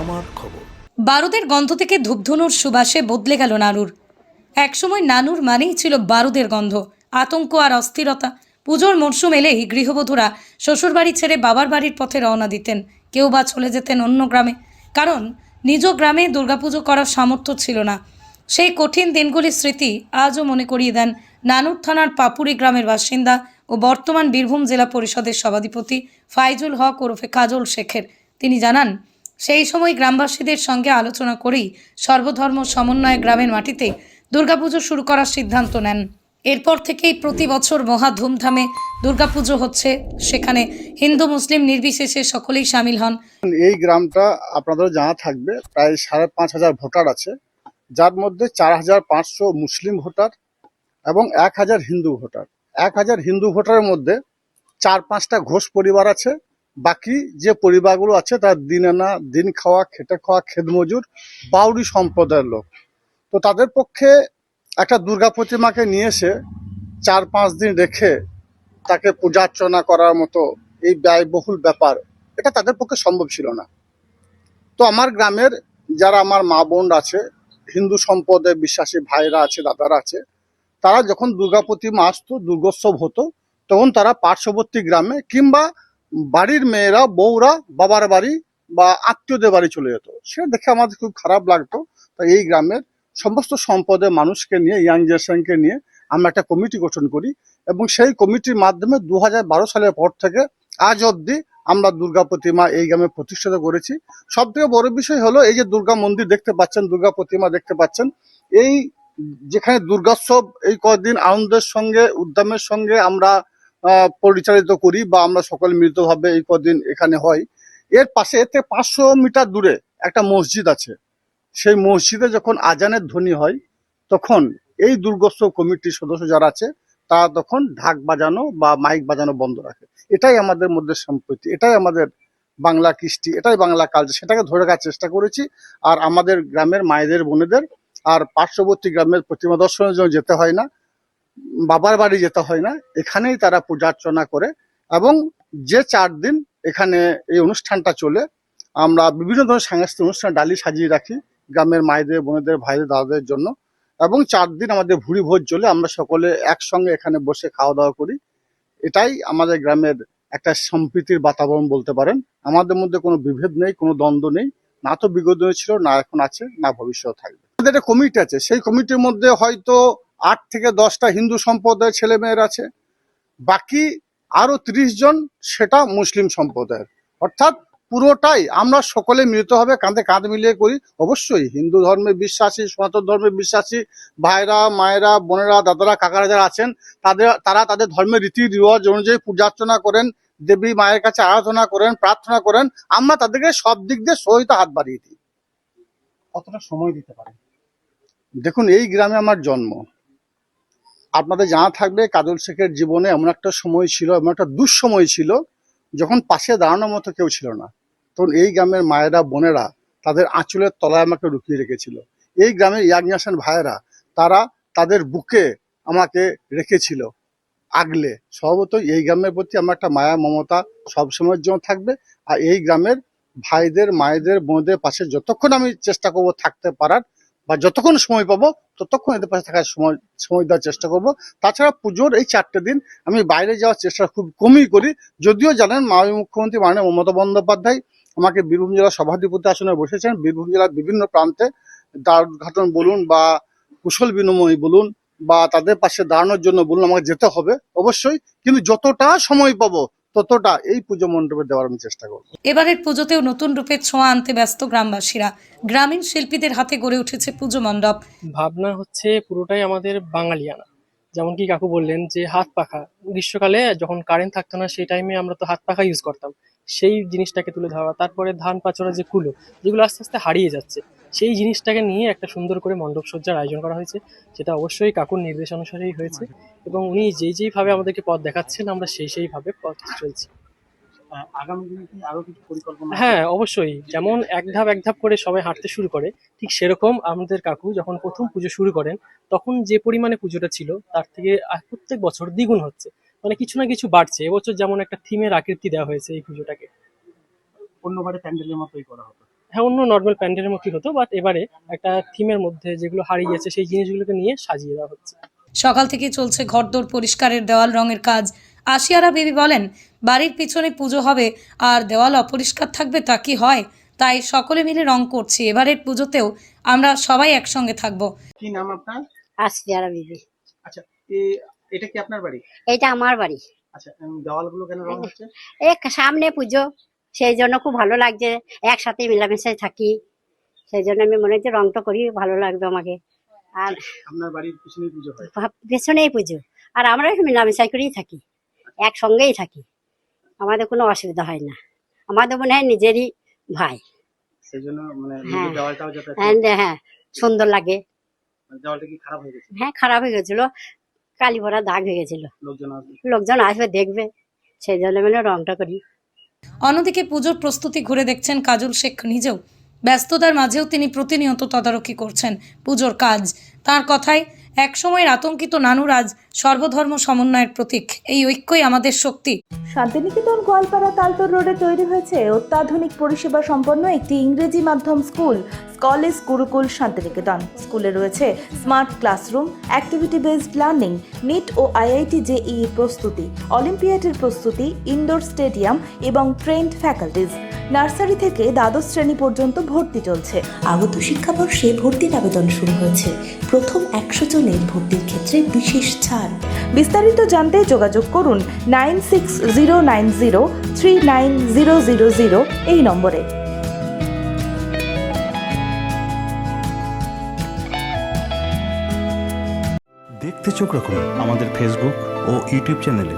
আমার খবর। বারুদের গন্ধ থেকে ধূপধনুর সুবাসে বদলে গেল নানুর। একসময় নানুর মানেই ছিল বারুদের গন্ধ, আতঙ্ক আর অস্থিরতা। পুজোর মরশুম এলেই গৃহবধূরা শ্বশুরবাড়ি ছেড়ে বাবার বাড়ির পথে রওনা দিতেন, কেউ বা চলে যেতেন অন্য গ্রামে। কারণ নিজ গ্রামে দুর্গাপুজো করার সামর্থ্য ছিল না। সেই কঠিন দিনগুলির স্মৃতি আজও মনে করিয়ে দেন নানুর থানার পাপুরি গ্রামের বাসিন্দা ও বর্তমান বীরভূম জেলা পরিষদের সভাধিপতি ফাইজুল হক ওরফে কাজল শেখের। তিনি জানান সেই সময় গ্রামবাসীদের সঙ্গে আলোচনা করেই সর্বধর্ম সমন্বয়ে গ্রামের মাটিতে দুর্গাপুজো শুরু করার সিদ্ধান্ত নেন। এরপর থেকেই প্রতি বছর মহা ধুমধামে দুর্গাপুজো হচ্ছে। সেখানে হিন্দু, মুসলিম নির্বিশেষে সকলেই সামিল হন। এই গ্রামটা আপনাদের জানা থাকবে, প্রায় সাড়ে পাঁচ হাজার ভোটার আছে। যার মধ্যে চার হাজার পাঁচশো মুসলিম ভোটার এবং এক হাজার হিন্দু ভোটার। এক হাজার হিন্দু ভোটারের মধ্যে চার পাঁচটা ঘোষ পরিবার আছে। বাকি যে পরিবারগুলো আছে, তার দিন আনা, দিন খাওয়া, খেটে খাওয়া খেদমজুর বাউরি সম্প্রদায়ের লোক। তো তাদের পক্ষে একটা দুর্গা প্রতিমাকে নিয়ে এসে চার পাঁচ দিন রেখে তাকে পূজা অর্চনা করার মতো এই ব্যয়বহুল ব্যাপার, এটা তাদের পক্ষে সম্ভব ছিল না। তো আমার গ্রামের যারা আমার মা বোন আছে, হিন্দু সম্পদে বিশ্বাসী ভাইরা আছে, দাদারা আছে, তারা যখন দুর্গা প্রতিমা আসতো, দুর্গোৎসব হতো, তখন তারা পার্শ্ববর্তী গ্রামে কিংবা বাড়ির মেয়েরা, বউরা বাবার বাড়ি বা আত্মীয়দের বাড়ি চলে যেত। সেটা দেখে আমাদের খুব খারাপ লাগতো। তাই এই গ্রামের সমস্ত সম্পদের মানুষকে নিয়ে ইয়াং জেনারেশনকে নিয়ে আমরা একটা কমিটি গঠন করি এবং সেই কমিটির মাধ্যমে দু হাজার বারো সালের পর থেকে আজ অবধি আমরা দুর্গা প্রতিমা এই গ্রামে প্রতিষ্ঠিত করেছি। সব থেকে বড় বিষয় হলো এই যে দুর্গা মন্দির দেখতে পাচ্ছেন, দুর্গা প্রতিমা দেখতে পাচ্ছেন, এই যেখানে দুর্গোৎসব এই কয়েকদিন আনন্দের সঙ্গে, উদ্যমের সঙ্গে আমরা পরিচালিত করি বা আমরা সকলে মিলিতভাবে এই কদিন এখানে হয়। এর পাশে এতে পাঁচশো মিটার দূরে একটা মসজিদ আছে। সেই মসজিদে যখন আজানের ধ্বনি হয়, তখন এই দুর্গোৎসব কমিটির সদস্য যারা আছে, তারা তখন ঢাক বাজানো বা মাইক বাজানো বন্ধ রাখে। এটাই আমাদের মধ্যে সম্প্রীতি, এটাই আমাদের বাংলা কৃষ্টি, এটাই বাংলা কালচার। সেটাকে ধরে রাখার চেষ্টা করেছি আর আমাদের গ্রামের মায়েদের, বোনেদের আর পার্শ্ববর্তী গ্রামের প্রতিমা দর্শনের জন্য যেতে হয় না। বাবার বাড়ি যেতে হয় না, এখানেই তারা পূজা অর্চনা করে এবং যে চার দিন এখানে এই অনুষ্ঠানটা চলে, আমরা বিভিন্ন ধরনের সাংস্কৃতিক অনুষ্ঠান ডালি সাজিয়ে রাখি গ্রামের মায়েদের, বোনেদের, ভাইদের, দাদাদের জন্য এবং চার দিন আমাদের ভুড়ি ভোজ চলে, আমরা সকলে একসঙ্গে এখানে বসে খাওয়া দাওয়া করি। এটাই আমাদের গ্রামের একটা সম্প্রীতির বাতাবরণ বলতে পারেন। আমাদের মধ্যে কোনো বিভেদ নেই, কোনো দ্বন্দ্ব নেই, না তো বিগত ছিল, না এখন আছে, না ভবিষ্যৎ থাকবে। আমাদের একটা কমিটি আছে, সেই কমিটির মধ্যে হয়তো আট থেকে দশটা হিন্দু সম্প্রদায়ের ছেলে মেয়ের আছে। বাকি আরও ত্রিশ জন সেটা মুসলিম সম্প্রদায়ের। অর্থাৎ পুরোটাই আমরা সকলে মিলিত হবে কাঁধে কাঁধ মিলিয়ে করি। অবশ্যই হিন্দু ধর্মে বিশ্বাসী সনাতন ধর্মে বিশ্বাসী ভাইরা মায়েরা বোনেরা দাদারা কাকারা যারা আছেন তাদের তারা তাদের ধর্মের রীতি রিওয়াজ অনুযায়ী পূজা অর্চনা করেন দেবী মায়ের কাছে আরাধনা করেন প্রার্থনা করেন আমরা তাদেরকে সব দিক দিয়ে সহিত হাত বাড়িয়ে দিই। কতটা সময় দিতে পারে? দেখুন এই গ্রামে আমার জন্ম। আপনাদের জানা থাকবে কাজল শেখের জীবনে এমন একটা সময় ছিল, এমন একটা দুঃসময় ছিল যখন পাশে দাঁড়ানোর মতো কেউ ছিল না। তখন এই গ্রামের মায়েরা, বোনেরা তাদের আঁচলের তলায় আমাকে লুকিয়ে রেখেছিল। এই গ্রামের ইয়াং ভাইয়েরা, তারা তাদের বুকে আমাকে রেখেছিল আগলে। স্বভাবতই এই গ্রামের প্রতি আমার একটা মায়া, মমতা সবসময়ের জন্য থাকবে আর এই গ্রামের ভাইদের, মায়েদের, বোনদের পাশে যতক্ষণ আমি চেষ্টা করব থাকতে পারার বা যতক্ষণ সময় পাবো, ততক্ষণ এদের পাশে থাকার সময় সময় দেওয়ার চেষ্টা করব। তাছাড়া পুজোর এই চারটে দিন আমি বাইরে যাওয়ার চেষ্টা খুব কমই করি। যদিও জানেন, মাননীয় মুখ্যমন্ত্রী, মাননীয় মমতা বন্দ্যোপাধ্যায় আমাকে বীরভূম জেলা সভাধিপতি আসনে বসেছেন। বীরভূম জেলার বিভিন্ন প্রান্তে দ্বার উদ্ঘাটন বলুন বা কুশল বিনিময় বলুন বা তাদের পাশে দাঁড়ানোর জন্য বলুন আমাকে যেতে হবে অবশ্যই। কিন্তু যতটা সময় পাবো ততটা এই পুজো মণ্ডপে দেওয়ার আমি চেষ্টা করব। এবারের পুজোতেও নতুন রূপে ছোঁয়া আনতে ব্যস্ত গ্রামবাসীরা। গ্রামীণ শিল্পীদের হাতে গড়ে উঠেছে পুজো মণ্ডপ। ভাবনা হচ্ছে পুরোটাই আমাদের বাঙালিয়ানা। যেমন কি কাকু বললেন যে হাত পাখা। গ্রীষ্মকালে যখন কারেন্ট থাকতো না সেই টাইমে আমরা তো হাত পাখা ইউজ করতাম। সেই জিনিসটাকে তুলে ধরা তারপরে ধান পাচড়া যে কুলো যেগুলো আস্তে আস্তে হারিয়ে যাচ্ছে। সেই জিনিসটাকে নিয়ে একটা সুন্দর করে মণ্ডপ সজ্জার আয়োজন করা হয়েছে সেটা অবশ্যই কাকুর নির্দেশ অনুসারেই হয়েছে এবং উনি যেই যেইভাবে আমাদেরকে পথ দেখাচ্ছেন আমরা সেই সেইভাবে পথ চলছি? হ্যাঁ অবশ্যই। যেমন এক ধাপ এক ধাপ করে সবাই হাঁটতে শুরু করে ঠিক সেরকম আমাদের কাকু যখন প্রথম পুজো শুরু করেন তখন যে পরিমাণে পুজোটা ছিল তার থেকে প্রত্যেক বছর দ্বিগুণ হচ্ছে। মানে কিছু না কিছু বাড়ছে। এবছর যেমন একটা থিমের আকৃতি দেওয়া হয়েছে এই পুজোটাকে। অন্যবারে প্যান্ডেলের মতোই করা হতো। অন্য নর্মাল প্যান্ডেলের মতোই হতো বাট এবারে একটা থিমের মধ্যে যেগুলো হারিয়ে গেছে সেই জিনিসগুলোকে নিয়ে সাজিয়ে দেওয়া হচ্ছে। সকাল থেকে চলছে ঘরদোর পরিষ্কারের দেওয়াল রঙের কাজ। আশিয়ারা বেবি বলেন বাড়ির পিছনে পুজো হবে আর দেওয়াল অপরিষ্কার থাকবে তা কি হয়? তাই সকলে মিলে রং করছি। এবারের পুজোতেও আমরা সবাই একসঙ্গে থাকব। কি নাম আপনার? আর বিবি। আচ্ছা এটা কি আপনার বাড়ি? এটা আমার বাড়ি। আচ্ছা দেওয়ালগুলো কেন রং হচ্ছে? এক সামনে পুজো। সেই জন্য খুব ভালো লাগছে একসাথে মিলামিশায় থাকি। সেই জন্য আমি মনে হচ্ছে রংটা করি ভালো লাগবে আমাকে। আর আপনার বাড়ির পিছনেই পুজো হয়? পেছনেই পুজো। আর আমরা মিলামিশাই করেই থাকি একসঙ্গেই থাকি। আমাদের কোনো অসুবিধা হয় না। আমাদের মনে হয় নিজেরই ভাই। মানে হ্যাঁ। And, হ্যাঁ সুন্দর লাগে। মানে হয়ে হ্যাঁ খারাপ হয়ে গেছিল। কালি ভরা দাগ হয়ে গেছিল। লোকজন আসবে। লোকজন আসবে দেখবে। সেই জন্য মানে রংটা করি। অন্যদিকে পুজোর প্রস্তুতি ঘুরে দেখছেন কাজল শেখ নিজেও। ব্যস্ততার মাঝেও তিনি প্রতিনিয়ত তদারকি করছেন পুজোর কাজ। তার কথায়, একসময়ের আতঙ্কিত নানুর আজ সর্বধর্ম সমন্বয়ের প্রতীক। এই ঐক্যই আমাদের শক্তি। শান্তিনিকেতন গোয়ালপাড়া তালতর রোডে তৈরি হয়েছে অত্যাধুনিক পরিষেবা সম্পন্ন একটি ইংরেজি মাধ্যম স্কুল কলেজ গুরুকুল শান্তিনিকেতন। স্কুলে রয়েছে smart classroom activity based learning NEET ও আইআইটি জেইই প্রস্তুতি অলিম্পিয়াডের প্রস্তুতি ইনডোর স্টেডিয়াম এবং ট্রেন্ড ফ্যাকাল্টিজ। নার্সারি থেকে দ্বাদশ শ্রেণি পর্যন্ত ভর্তি চলছে। আগত শিক্ষাবর্ষে ভর্তির আবেদন শুরু হয়েছে। প্রথম একশো জনের ভর্তির ক্ষেত্রে বিশেষ ছাড়। বিস্তারিত জানতে যোগাযোগ করুন nine six zero nine zero three nine zero zero zero এই নম্বরে। দেখতে চোখ রাখুন আমাদের ফেসবুক ও ইউটিউব চ্যানেলে